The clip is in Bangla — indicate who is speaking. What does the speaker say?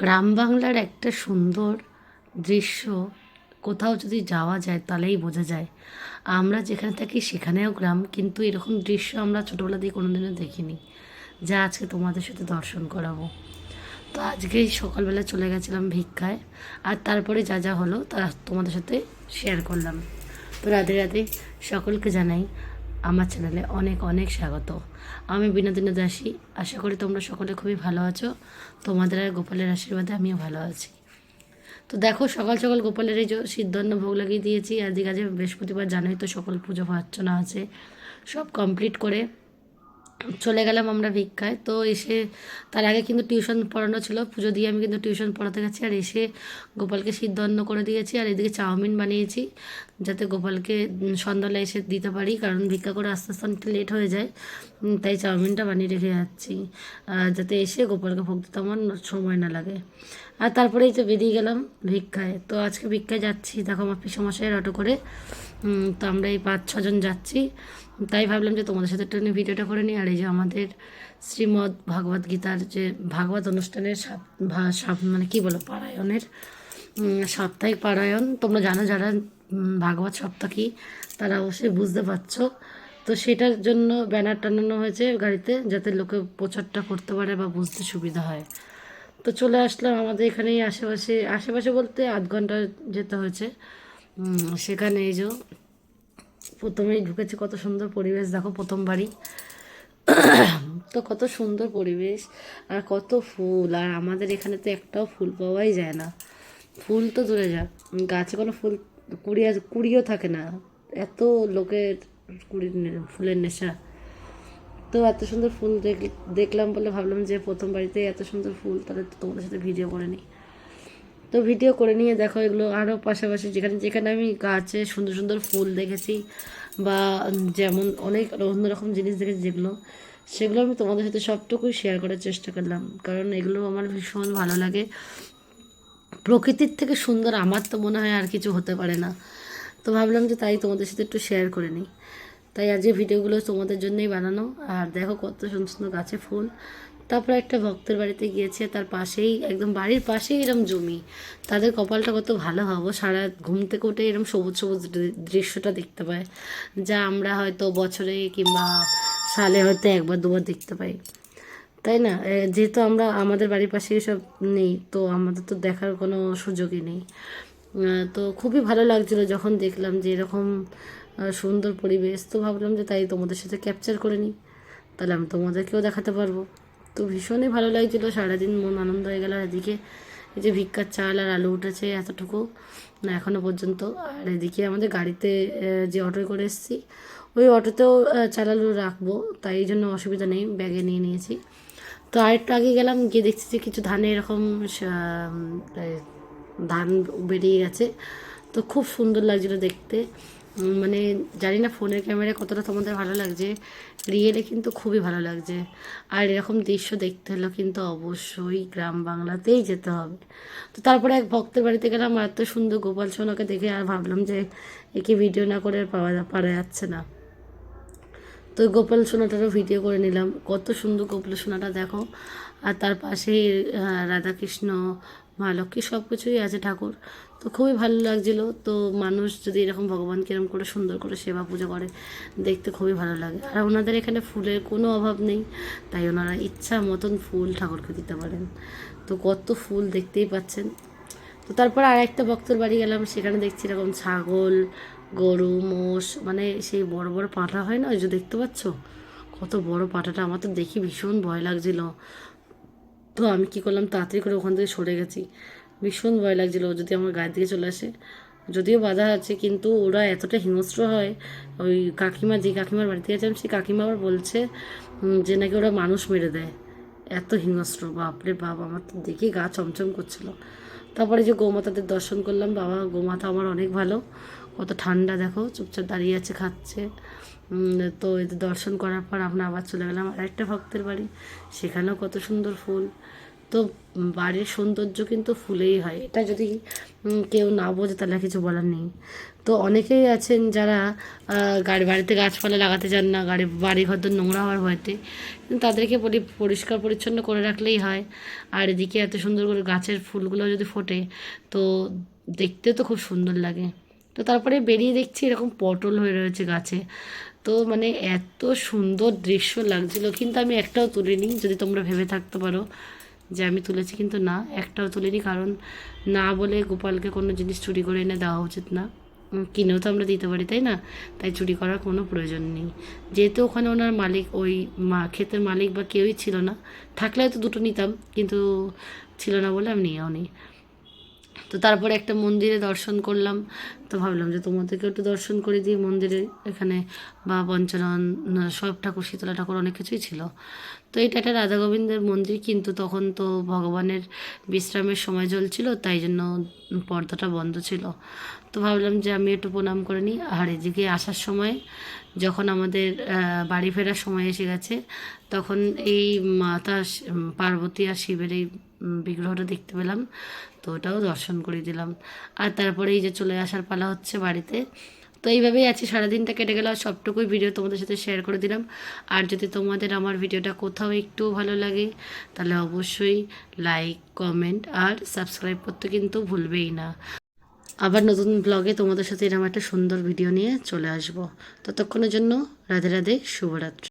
Speaker 1: গ্রাম বাংলার একটা সুন্দর দৃশ্য কোথাও যদি যাওয়া যায় তাহলেই বোঝা যায়। আমরা যেখানে থাকি সেখানেও গ্রাম, কিন্তু এরকম দৃশ্য আমরা ছোটোবেলা দিয়ে কোনোদিনও দেখিনি। যা আজকে তোমাদের সাথে দর্শন করাবো। তো আজকেই সকালবেলা চলে গেছিলাম ভিক্ষায়, আর তারপরে যা যা হলো তা তোমাদের সাথে শেয়ার করলাম। তো রাধে রাধে সকলকে জানাই আমার চ্যানেলে অনেক অনেক স্বাগত। আমি বিনোদিনী দাসী। আশা করি তোমরা সকলে খুবই ভালো আছো। তোমাদের আর গোপালের আশীর্বাদে আমিও ভালো আছি। তো দেখো, সকাল সকাল গোপালের এই সিদ্ধান্ত ভোগ লাগিয়ে দিয়েছি। আজকে আজকে বৃহস্পতিবার, জানোই তো সকল পুজো অর্চনা আছে। সব কমপ্লিট করে চলে গেলাম আমরা ভিক্ষায়। তো এসে তার আগে কিন্তু টিউশন পড়ানো ছিল। পুজো দিয়ে আমি কিন্তু টিউশন পড়াতে গেছি আর এসে গোপালকে সিদ্ধ অন্ন করে দিয়েছি আর এদিকে চাউমিন বানিয়েছি যাতে গোপালকে উম, সন্ধ্যাবেলা এসে দিতে পারি কারণ ভিক্ষা করে আস্তে আস্তে অনেকটা লেট হয়ে যায়। তাই চাউমিনটা বানিয়ে রেখে যাচ্ছি যাতে এসে গোপালকে ভোগ দিতে আমার সময় না লাগে। আর তারপরেই তো বেরিয়ে গেলাম ভিক্ষায়। তো আজকে ভিক্ষায় যাচ্ছি। দেখো আমার পিসমশাইয়ের অটো করে। তো আমরা এই পাঁচ ছজন যাচ্ছি। তাই ভাবলাম যে তোমাদের সাথে একটু ভিডিওটা করে নিই। আর এই যে আমাদের শ্রীমদ্ ভাগবত গীতার যে ভাগবত অনুষ্ঠানের সাপ- মানে কি বলো পারায়ণের সাপ্তাহিক পারায়ণ, তোমরা জানো যারা ভাগবত সপ্তাহ তারা অবশ্যই বুঝতে পারছ। তো সেটার জন্য ব্যানার টানানো হয়েছে গাড়িতে যাতে লোকে প্রচারটা করতে পারে বা বুঝতে সুবিধা হয়। তো চলে আসলাম আমাদের এখানেই আশেপাশে। আশেপাশে বলতে আধ ঘণ্টা যেতে হয়েছে। সেখানে এই যে প্রথমেই ঢুকেছি কত সুন্দর পরিবেশ, দেখো প্রথমবারই তো কত সুন্দর পরিবেশ, আর কত ফুল, আর আমাদের এখানে তো একটাও ফুল পাওয়াই যায় না। ফুল তো দূরে যাক, গাছে কোনো ফুল কুড়ি কুড়িও থাকে না। এত লোকের কুড়ির ফুলের নেশা। তো এত সুন্দর ফুল দেখ- দেখলাম বলে ভাবলাম যে প্রথম বাড়িতে এত সুন্দর ফুল, তাহলে তোমাদের সাথে ভিডিও করে নিই। তো ভিডিও করে নিয়ে দেখো এগুলো আরও পাশাপাশি যেখানে যেখানে আমি গাছে সুন্দর সুন্দর ফুল দেখেছি বা যেমন অনেক অন্যরকম জিনিস দেখেছি যেগুলো, সেগুলো আমি তোমাদের সাথে সবটুকুই শেয়ার করার চেষ্টা করলাম। কারণ এগুলো আমার ভীষণ ভালো লাগে। প্রকৃতির থেকে সুন্দর আমার তো মনে হয় আর কিছু হতে পারে না। তো ভাবলাম যে তাই তোমাদের সাথে একটু শেয়ার করে নিই। তাই আজকে ভিডিওগুলো তোমাদের জন্যই বানানো। আর দেখো কত সুন্দর সুন্দর গাছে ফুল। তারপরে একটা ভক্তের বাড়িতে গিয়েছে, তার পাশেই, একদম বাড়ির পাশেই এরম জমি। তাদের কপালটা কত ভালো হব, সারা ঘুম থেকে উঠে এরম সবুজ সবুজ দৃশ্যটা দেখতে পায়, যা আমরা হয়তো বছরে কিংবা সালে হয়তো একবার দুবার দেখতে পাই। তাই না? যেহেতু আমরা, আমাদের বাড়ির পাশে এসব নেই, তো আমাদের তো দেখার কোনো সুযোগই নেই। তো খুবই ভালো লাগছিল যখন দেখলাম যে এরকম সুন্দর পরিবেশ। তো ভাবলাম যে তাই তোমাদের সাথে ক্যাপচার করে নিই, তাহলে আমি তোমাদেরকেও দেখাতে পারব। তো ভীষণই ভালো লাগছিল, সারাদিন মন আনন্দ হয়ে গেল। এদিকে এই যে ভিক্ষার চাল আর আলু উঠেছে এতটুকু, না এখনও পর্যন্ত। আর এদিকে আমাদের গাড়িতে যে অটোয় করে এসেছি, ওই অটোতেও চাল আলু রাখব, তাই এই জন্য অসুবিধা নেই, ব্যাগে নিয়ে নিয়েছি। তো আরেকটু আগে গেলাম, গিয়ে দেখছি যে কিছু ধানে এরকম ধান বেরিয়ে গেছে। তো খুব সুন্দর লাগছিল দেখতে। মানে জানি না ফোনের ক্যামেরায় কতটা তোমাদের ভালো লাগছে। রিয়েলে কিন্তু খুবই ভালো লাগছে। আর এরকম দৃশ্য দেখতে হলে কিন্তু অবশ্যই গ্রাম বাংলাতেই যেতে হবে। তো তারপরে এক ভক্তের বাড়িতে গেলাম, আর এত সুন্দর গোপাল সোনাকে দেখে আর ভাবলাম যে একে ভিডিও না করে পাওয়া পারা যাচ্ছে না। তো গোপাল সোনাটারও ভিডিও করে নিলাম। কত সুন্দর গোপাল সোনাটা দেখো। আর তার পাশেই রাধাকৃষ্ণ, মা লক্ষ্মী সব কিছুই আছে ঠাকুর। তো খুবই ভালো লাগছিল। তো মানুষ যদি এরকম ভগবানকে এরকম করে সুন্দর করে সেবা পুজো করে, দেখতে খুবই ভালো লাগে। আর ওনাদের এখানে ফুলের কোনো অভাব নেই, তাই ওনারা ইচ্ছা মতন ফুল ঠাকুরকে দিতে পারেন। তো কত ফুল দেখতেই পাচ্ছেন। তো তারপর আর একটা ভক্তর বাড়ি গেলাম, সেখানে দেখছি এরকম ছাগল, গরু, মোষ মানে সেই বড় বড় পাঁঠা হয় না, ওই যে দেখতে পাচ্ছ? কত বড় পাঁঠাটা, আমার তো দেখি ভীষণ ভয় লাগছিল। তো আমি কি করলাম, তাড়াতাড়ি করে ওখান থেকে সরে গেছি। ভীষণ ভয় লাগছিল ও যদি আমার গায়ের দিকে চলে আসে। যদিও বাধা আছে, কিন্তু ওরা এতটা হিংস্র হয়, ওই কাকিমা, যে কাকিমার বাড়িতে গেছিলাম সেই কাকিমা আবার বলছে যে নাকি ওরা মানুষ মেরে দেয়। এত হিংস্র বাপরে বাপ, আমার তো দেখি গা চমচম করছিল। তারপরে যে গৌমাতাদের দর্শন করলাম, বাবা, গোমাতা আমার অনেক ভালো। কত ঠান্ডা, দেখো, চুপচাপ দাঁড়িয়ে আছে, খাচ্ছে। তো এদের দর্শন করার পর আমরা আবার চলে গেলাম আরেকটা ভক্তের বাড়ি। সেখানেও কত সুন্দর ফুল। তো বাড়ির সৌন্দর্য কিন্তু ফুলেই হয়। এটা যদি কেউ না বোঝে তাহলে কিছু বলার নেই। তো অনেকেই আছেন যারা গাড়ি, বাড়িতে গাছপালা লাগাতে চান না, গাড়ি বাড়ি ঘর নোংরা হওয়ার ভয়তে। তাদেরকে বলি পরিষ্কার পরিচ্ছন্ন করে রাখলেই হয়। আর এদিকে এত সুন্দর করে গাছের ফুলগুলো যদি ফোটে, তো দেখতে তো খুব সুন্দর লাগে। তো তারপরে বেরিয়ে দেখছি এরকম পটল হয়ে রয়েছে গাছে। তো মানে এত সুন্দর দৃশ্য লাগছিল, কিন্তু আমি একটাও তুলিনি, যদি তোমরা ভেবে থাকতে পারো। যে আমি তুলেছি কিন্তু না, একটাও তুলিনি কারণ না বলে গোপালকে কোনো জিনিস চুরি করে এনে দেওয়া উচিত না। কিনেও তো আমরা দিতে পারি, তাই না? তাই চুরি করার কোনো প্রয়োজন নেই। যেহেতু ওখানে ওনার মালিক, ওই মা, ক্ষেতের মালিক বা কেউই ছিল না থাকলে হয়তো দুটো নিতাম, কিন্তু ছিল না বলে আমি নিয়েও নিই তো তারপরে একটা মন্দিরে দর্শন করলাম তো ভাবলাম যে তোমাদেরকে একটু দর্শন করে দিই মন্দিরে। এখানে বা পঞ্চানন সব ঠাকুর, শীতলা ঠাকুর অনেক কিছুই ছিল। তো এটা একটা রাধা গোবিন্দের মন্দির, কিন্তু তখন তো ভগবানের বিশ্রামের সময় চলছিল তাই জন্য পর্দাটা বন্ধ ছিল। তো ভাবলাম যে আমি একটু প্রণাম করে নিই। আর এদিকে আসার সময় যখন আমাদের বাড়ি ফেরার সময় এসে গেছে, তখন এই মাতা পার্বতী আর শিবের এই বিগ্রহটা দেখতে পেলাম। তো ওটাও দর্শন করে দিলাম। আর তারপরে এই যে চলে আসার পালা হচ্ছে বাড়িতে। তো এইভাবেই আছি, সারাদিনটা কেটে গেল সবটুকুই ভিডিও তোমাদের সাথে শেয়ার করে দিলাম। আর যদি তোমাদের আমার ভিডিওটা কোথাও একটু ভালো লাগে, তাহলে অবশ্যই লাইক কমেন্ট আর সাবস্ক্রাইব করতে কিন্তু ভুলবেই না। আবার নতুন ব্লগে তোমাদের সাথে এরকম একটা সুন্দর ভিডিও নিয়ে চলে আসব। ততক্ষণের জন্য রাধে রাধে, শুভরাত্রি।